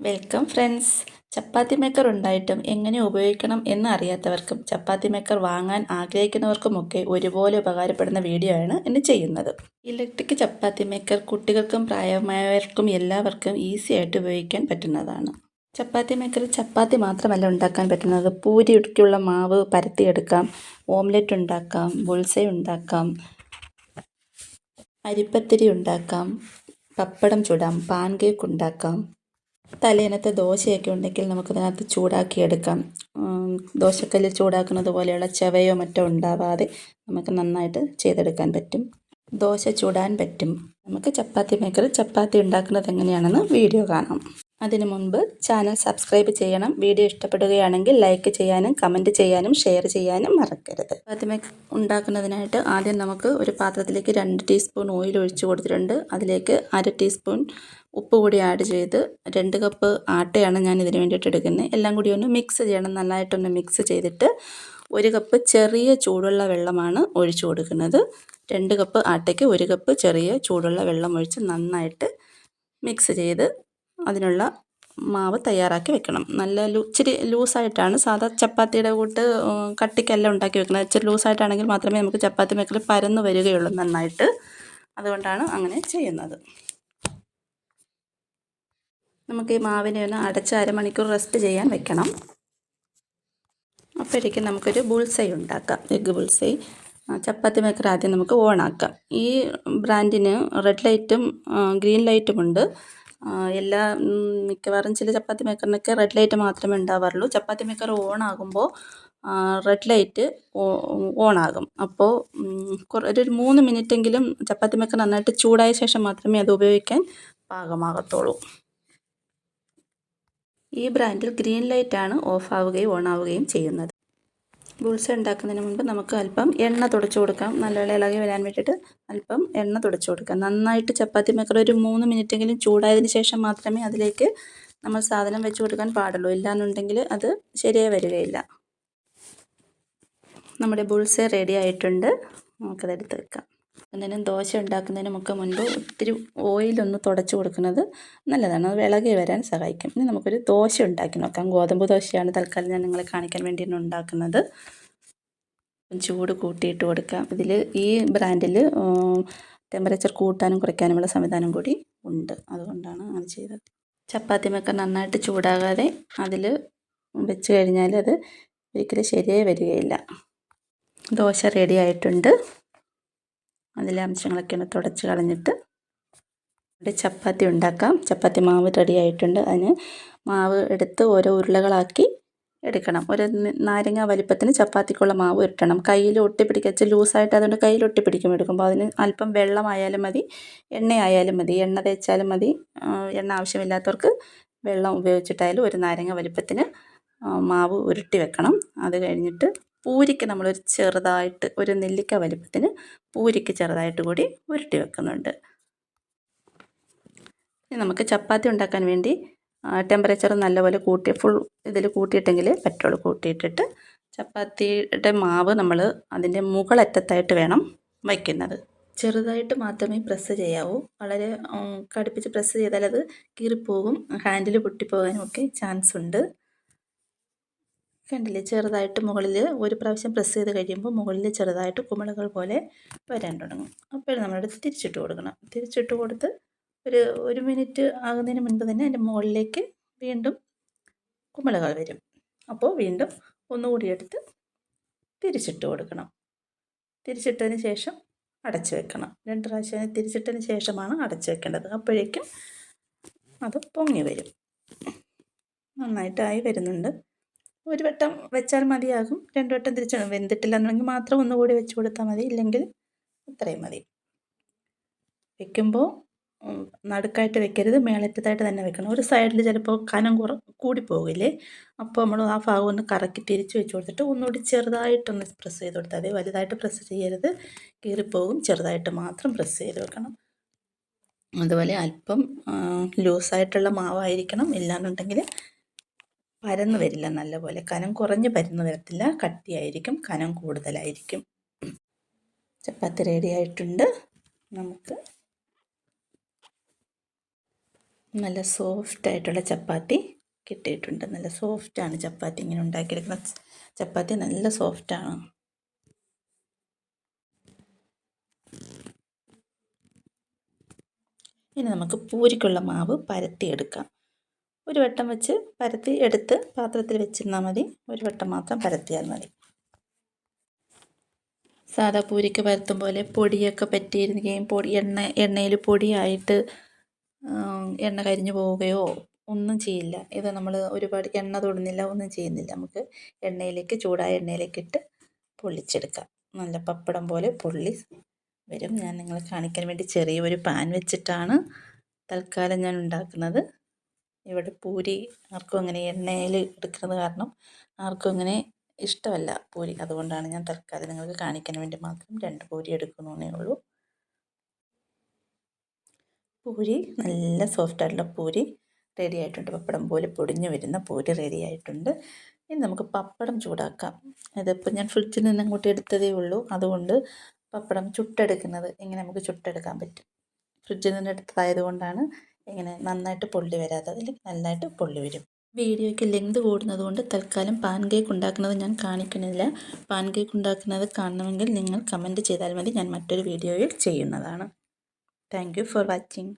Welcome friends ചപ്പാത്തി maker ഉണ്ടായിട്ടും എങ്ങനെ ഉപയോഗിക്കണം എന്ന് അറിയാത്തവർക്കും ചപ്പാത്തി മേക്കർ വാങ്ങാൻ ആഗ്രഹിക്കുന്നവർക്കുമൊക്കെ ഒരുപോലെ ഉപകാരപ്പെടുന്ന വീഡിയോ ആണ് ഇന്ന് ചെയ്യുന്നത്. ഇലക്ട്രിക് ചപ്പാത്തി മേക്കർ കുട്ടികൾക്കും പ്രായമായവർക്കും എല്ലാവർക്കും ഈസി ആയിട്ട് ഉപയോഗിക്കാൻ പറ്റുന്നതാണ്. ചപ്പാത്തി മേക്കർ ചപ്പാത്തി മാത്രമല്ല ഉണ്ടാക്കാൻ പറ്റുന്നത്. പൂരിക്കുള്ള മാവ് പരത്തിയെടുക്കാം. ഓംലെറ്റ് ഉണ്ടാക്കാം. ബുൾസൈ ഉണ്ടാക്കാം. അരിപ്പത്തിരി ഉണ്ടാക്കാം. പപ്പടം ചുടാം. പാൻ കേക്ക് ഉണ്ടാക്കാം. തലേന്നത്തെ ദോശയൊക്കെ ഉണ്ടെങ്കിൽ നമുക്കതിനകത്ത് ചൂടാക്കിയെടുക്കാം. ദോശക്കല്ലിൽ ചൂടാക്കുന്നത് പോലെയുള്ള ചവയോ മറ്റോ ഉണ്ടാവാതെ നമുക്ക് നന്നായിട്ട് ചെയ്തെടുക്കാൻ പറ്റും. ദോശ ചൂടാൻ പറ്റും. നമുക്ക് ചപ്പാത്തി മേക്കർ ചപ്പാത്തി ഉണ്ടാക്കുന്നത് എങ്ങനെയാണെന്ന് വീഡിയോ കാണാം. അതിനു മുൻപ് ചാനൽ സബ്സ്ക്രൈബ് ചെയ്യണം. വീഡിയോ ഇഷ്ടപ്പെടുകയാണെങ്കിൽ ലൈക്ക് ചെയ്യാനും കമന്റ് ചെയ്യാനും ഷെയർ ചെയ്യാനും മറക്കരുത്. ആദ്യമേ ഉണ്ടാക്കുന്നതിനായിട്ട് ആദ്യം നമുക്ക് ഒരു പാത്രത്തിലേക്ക് രണ്ട് ടീസ്പൂൺ ഓയിൽ ഒഴിച്ചു കൊടുത്തിട്ടുണ്ട്. അതിലേക്ക് അര ടീസ്പൂൺ ഉപ്പ് കൂടി ആഡ് ചെയ്ത് രണ്ട് കപ്പ് ആട്ടയാണ് ഞാൻ ഇതിന് വേണ്ടിയിട്ട് എടുക്കുന്നത്. എല്ലാം കൂടി ഒന്ന് മിക്സ് ചെയ്യണം. നന്നായിട്ടൊന്ന് മിക്സ് ചെയ്തിട്ട് ഒരു കപ്പ് ചെറിയ ചൂടുള്ള വെള്ളമാണ് ഒഴിച്ചു കൊടുക്കുന്നത്. രണ്ട് കപ്പ് ആട്ടയ്ക്ക് ഒരു കപ്പ് ചെറിയ ചൂടുള്ള വെള്ളം ഒഴിച്ച് നന്നായിട്ട് മിക്സ് ചെയ്ത് അതിനുള്ള മാവ് തയ്യാറാക്കി വെക്കണം. നല്ല ഇച്ചിരി ലൂസായിട്ടാണ്. സാധാ ചപ്പാത്തിയുടെ കൂട്ട് കട്ടിക്കല്ല ഉണ്ടാക്കി വെക്കണം ഇച്ചിരി ലൂസായിട്ടാണെങ്കിൽ മാത്രമേ നമുക്ക് ചപ്പാത്തി മേക്കൽ പരന്ന് വരികയുള്ളൂ നന്നായിട്ട്. അതുകൊണ്ടാണ് അങ്ങനെ ചെയ്യുന്നത്. നമുക്ക് ഈ മാവിനെ ഒന്ന് അടച്ച് അരമണിക്കൂർ റെസ്റ്റ് ചെയ്യാൻ വെക്കണം. അപ്പോഴേക്കും നമുക്കൊരു ബുൾസൈ ഉണ്ടാക്കാം. Egg bull's eye. ചപ്പാത്തി മേക്കർ ആദ്യം നമുക്ക് ഓണാക്കാം. ഈ ബ്രാൻഡിന് റെഡ് ലൈറ്റും ഗ്രീൻ ലൈറ്റും ഉണ്ട് എല്ലാ മിക്കവാറും ചില ചപ്പാത്തി മേക്കറിനൊക്കെ റെഡ് ലൈറ്റ് മാത്രമേ ഉണ്ടാവാറുള്ളൂ. ചപ്പാത്തി മേക്കർ ഓൺ ആകുമ്പോൾ റെഡ് ലൈറ്റ് ഓണാകും അപ്പോൾ ഒരു മൂന്ന് മിനിറ്റെങ്കിലും ചപ്പാത്തി മേക്കർ നന്നായിട്ട് ചൂടായ ശേഷം മാത്രമേ അത് ഉപയോഗിക്കാൻ പാകമാകത്തുള്ളൂ. ഈ ബ്രാൻഡിൽ ഗ്രീൻ ലൈറ്റാണ് ഓഫ് ആവുകയും ഓൺ ആവുകയും ചെയ്യുന്നത്. ബുൾസ ഉണ്ടാക്കുന്നതിന് മുൻപ് നമുക്ക് അല്പം എണ്ണ തുടച്ചു കൊടുക്കാം. നല്ലപോലെ ഇളകി വരാൻ വേണ്ടിയിട്ട് അല്പം എണ്ണ തുടച്ചു കൊടുക്കാം. നന്നായിട്ട് ചപ്പാത്തി മേക്കർ ഒരു മൂന്ന് മിനിറ്റെങ്കിലും ചൂടായതിന് ശേഷം മാത്രമേ അതിലേക്ക് നമ്മൾ സാധനം വെച്ച് കൊടുക്കാൻ പാടുള്ളൂ. ഇല്ലാന്നുണ്ടെങ്കിൽ അത് ശരിയായി വരികയില്ല. നമ്മുടെ ബുൾസ റെഡി ആയിട്ടുണ്ട്. നമുക്കതെടുത്ത് വെക്കാം. എന്തിനും ദോശ ഉണ്ടാക്കുന്നതിനും ഒക്കെ മുൻപ് ഒത്തിരി ഓയിലൊന്ന് തുടച്ച് കൊടുക്കുന്നത് നല്ലതാണ്. അത് വിളകി വരാൻ സഹായിക്കും. ഇനി നമുക്കൊരു ദോശ ഉണ്ടാക്കി നോക്കാം. ഗോതമ്പ് ദോശയാണ് തൽക്കാലം ഞാൻ നിങ്ങളെ കാണിക്കാൻ വേണ്ടിയാണ് ഉണ്ടാക്കുന്നത്. ചൂട് കൂട്ടിയിട്ട് കൊടുക്കാം. ഇതിൽ ഈ ബ്രാൻഡിൽ ടെമ്പറേച്ചർ കൂട്ടാനും കുറയ്ക്കാനുമുള്ള സംവിധാനം കൂടി ഉണ്ട്. അതുകൊണ്ടാണ് അങ്ങനെ ചെയ്തത്. ചപ്പാത്തി മേക്കർ നന്നായിട്ട് ചൂടാകാതെ അതിൽ വെച്ച് കഴിഞ്ഞാൽ അത് ഒരിക്കലും ശരിയായി വരികയില്ല. ദോശ റെഡി ആയിട്ടുണ്ട്. അതിലെ അംശങ്ങളൊക്കെ ഒന്ന് തുടച്ച് കളഞ്ഞിട്ട് ഇവിടെ ചപ്പാത്തി ഉണ്ടാക്കാം. ചപ്പാത്തി മാവ് റെഡി ആയിട്ടുണ്ട്. അതിന് മാവ് എടുത്ത് ഓരോ ഉരുളകളാക്കി എടുക്കണം. ഒരു നാരങ്ങ വലിപ്പത്തിന് ചപ്പാത്തിക്കുള്ള മാവ് ഇട്ടണം കയ്യിൽ ഒട്ടിപ്പിടിക്കുക ലൂസായിട്ട് അതുകൊണ്ട് കയ്യിൽ ഒട്ടിപ്പിടിക്കും എടുക്കുമ്പോൾ. അതിന് അല്പം വെള്ളമായാലും മതി. എണ്ണയായാലും മതി. എണ്ണ തേച്ചാലും മതി. എണ്ണ ആവശ്യമില്ലാത്തവർക്ക് വെള്ളം ഉപയോഗിച്ചിട്ടായാലും ഒരു നാരങ്ങ വലിപ്പത്തിന് മാവ് ഉരുട്ടി വെക്കണം. അത് കഴിഞ്ഞിട്ട് പൂരിക്ക് നമ്മളൊരു ചെറുതായിട്ട് ഒരു നെല്ലിക്ക വലിപ്പത്തിന് പൂരിക്ക് ചെറുതായിട്ട് കൂടി ഉരുട്ടി വെക്കുന്നുണ്ട്. നമുക്ക് ചപ്പാത്തി ഉണ്ടാക്കാൻ വേണ്ടി ടെമ്പറേച്ചർ നല്ലപോലെ കൂട്ടി ഫുൾ ഇതിൽ കൂട്ടിയിട്ടെങ്കിൽ പെട്രോൾ കൂട്ടിയിട്ടിട്ട് ചപ്പാത്തിയുടെ മാവ് നമ്മൾ അതിന്റെ മുകളറ്റത്തായിട്ട് വേണം വയ്ക്കുന്നത്. ചെറുതായിട്ട് മാത്രമേ പ്രസ് ചെയ്യാവൂ. വളരെ കടുപ്പിച്ച് പ്രസ് ചെയ്താൽ അത് കീറിപ്പോകും ഹാൻഡിൽ പൊട്ടിപ്പോകാനും ഒക്കെ ചാൻസ് ഉണ്ട്. കണ്ടില്ലേ ചെറുതായിട്ട് മുകളിൽ ഒരു പ്രാവശ്യം പ്രസ് ചെയ്ത് കഴിയുമ്പോൾ മുകളിൽ ചെറുതായിട്ട് കുമിളകൾ പോലെ വരാൻ തുടങ്ങും. അപ്പോൾ നമ്മളെടുത്ത് തിരിച്ചിട്ട് കൊടുക്കണം. തിരിച്ചിട്ട് കൊടുത്ത് ഒരു ഒരു മിനിറ്റ് ആകുന്നതിന് മുൻപ് തന്നെ അതിന്റെ മുകളിലേക്ക് വീണ്ടും കുമിളകൾ വരും. അപ്പോൾ വീണ്ടും ഒന്നുകൂടി എടുത്ത് തിരിച്ചിട്ട് കൊടുക്കണം. തിരിച്ചിട്ടതിന് ശേഷം അടച്ചു വെക്കണം. രണ്ട് പ്രാവശ്യം തിരിച്ചിട്ടതിന് ശേഷമാണ് അടച്ചു വെക്കേണ്ടത്. അപ്പോഴേക്കും അത് പൊങ്ങി വരും. നന്നായിട്ടായി വരുന്നുണ്ട്. ഒരു വട്ടം വെച്ചാൽ മതിയാകും. രണ്ട് വട്ടം തിരിച്ച് വെന്തിട്ടില്ല എന്നുണ്ടെങ്കിൽ മാത്രം ഒന്നുകൂടി വെച്ച് കൊടുത്താൽ മതി. ഇല്ലെങ്കിൽ അത്രയും മതി. വെക്കുമ്പോൾ നടുക്കായിട്ട് വെക്കരുത്. മേളറ്റത്തായിട്ട് തന്നെ വെക്കണം. ഒരു സൈഡിൽ ചിലപ്പോൾ കനം കുറ കൂടി കൂടിപ്പോകില്ലേ? അപ്പോൾ നമ്മൾ ആ ഭാഗം ഒന്ന് കറക്കി തിരിച്ച് വെച്ച് കൊടുത്തിട്ട് ഒന്നുകൂടി ചെറുതായിട്ടൊന്ന് പ്രസ് ചെയ്ത് കൊടുത്താൽ വലുതായിട്ട് പ്രസ് ചെയ്യരുത്. കീറിപ്പോകും. ചെറുതായിട്ട് മാത്രം പ്രസ് ചെയ്ത് വെക്കണം. അതുപോലെ അല്പം ലൂസായിട്ടുള്ള മാവായിരിക്കണം. ഇല്ലാന്നുണ്ടെങ്കിൽ പരന്ന് വരില്ല നല്ലപോലെ. കനം കുറഞ്ഞ് പരന്നു വരത്തില്ല. കട്ടിയായിരിക്കും കനം കൂടുതലായിരിക്കും. ചപ്പാത്തി റെഡി ആയിട്ടുണ്ട്. നമുക്ക് നല്ല സോഫ്റ്റ് ആയിട്ടുള്ള ചപ്പാത്തി കിട്ടിയിട്ടുണ്ട്. നല്ല സോഫ്റ്റാണ് ചപ്പാത്തി ഇങ്ങനെ ഉണ്ടാക്കിയെടുക്കുന്ന ചപ്പാത്തി നല്ല സോഫ്റ്റാണ് ഇനി നമുക്ക് പൂരിക്കുള്ള മാവ് പരത്തിയെടുക്കാം. ഒരു വട്ടം വെച്ച് പരത്തി എടുത്ത് പാത്രത്തിൽ വെച്ചിരുന്നാൽ മതി. ഒരു വട്ടം മാത്രം പരത്തിയാൽ മതി. സാധാ പൂരിക്ക് പരത്തും പോലെ പൊടിയൊക്കെ പറ്റിയിരിക്കുകയും പൊടി എണ്ണ എണ്ണയിൽ പൊടിയായിട്ട് എണ്ണ കരിഞ്ഞു പോവുകയോ ഒന്നും ചെയ്യില്ല. ഇത് നമ്മൾ ഒരുപാട് എണ്ണ തൊടുന്നില്ല ഒന്നും ചെയ്യുന്നില്ല. നമുക്ക് എണ്ണയിലേക്ക് ചൂടായ എണ്ണയിലേക്ക് ഇട്ട് പൊള്ളിച്ചെടുക്കാം. നല്ല പപ്പടം പോലെ പൊള്ളി വരും. ഞാൻ നിങ്ങളെ കാണിക്കാൻ വേണ്ടി ചെറിയൊരു പാൻ വെച്ചിട്ടാണ് തൽക്കാലം ഞാൻ ഉണ്ടാക്കുന്നത്. ഇവിടെ പൂരി ആർക്കും അങ്ങനെ എണ്ണയിൽ എടുക്കുന്നത് കാരണം ആർക്കും അങ്ങനെ ഇഷ്ടമല്ല പൂരി. അതുകൊണ്ടാണ് ഞാൻ തൽക്കാലം നിങ്ങൾക്ക് കാണിക്കാൻ വേണ്ടി മാത്രം രണ്ട് പൂരി എടുക്കുന്നേ ഉള്ളൂ. പൂരി നല്ല സോഫ്റ്റ് ആയിട്ടുള്ള പൂരി റെഡി ആയിട്ടുണ്ട്. പപ്പടം പോലെ പൊടിഞ്ഞു വരുന്ന പൂരി റെഡി ആയിട്ടുണ്ട്. ഇനി നമുക്ക് പപ്പടം ചൂടാക്കാം. ഇതിപ്പോൾ ഞാൻ ഫ്രിഡ്ജിൽ നിന്ന് അങ്ങോട്ട് എടുത്തതേ ഉള്ളൂ. അതുകൊണ്ട് പപ്പടം ചുട്ടെടുക്കുന്നത് ഇങ്ങനെ നമുക്ക് ചുട്ടെടുക്കാൻ പറ്റും? ഫ്രിഡ്ജിൽ നിന്ന് എടുത്തതായത് കൊണ്ടാണ് ഇങ്ങനെ നന്നായിട്ട് പൊള്ളി വരാതെ അല്ലെങ്കിൽ നന്നായിട്ട് പൊള്ളി വരും. വീഡിയോയ്ക്ക് ലെങ്ത് കൂടുന്നത് കൊണ്ട് തൽക്കാലം പാൻ കേക്ക് ഉണ്ടാക്കുന്നത് ഞാൻ കാണിക്കുന്നില്ല. പാൻ കേക്ക് ഉണ്ടാക്കുന്നത് കാണണമെങ്കിൽ നിങ്ങൾ കമന്റ് ചെയ്താൽ മതി. ഞാൻ മറ്റൊരു വീഡിയോയിൽ ചെയ്യുന്നതാണ്. Thank for watching.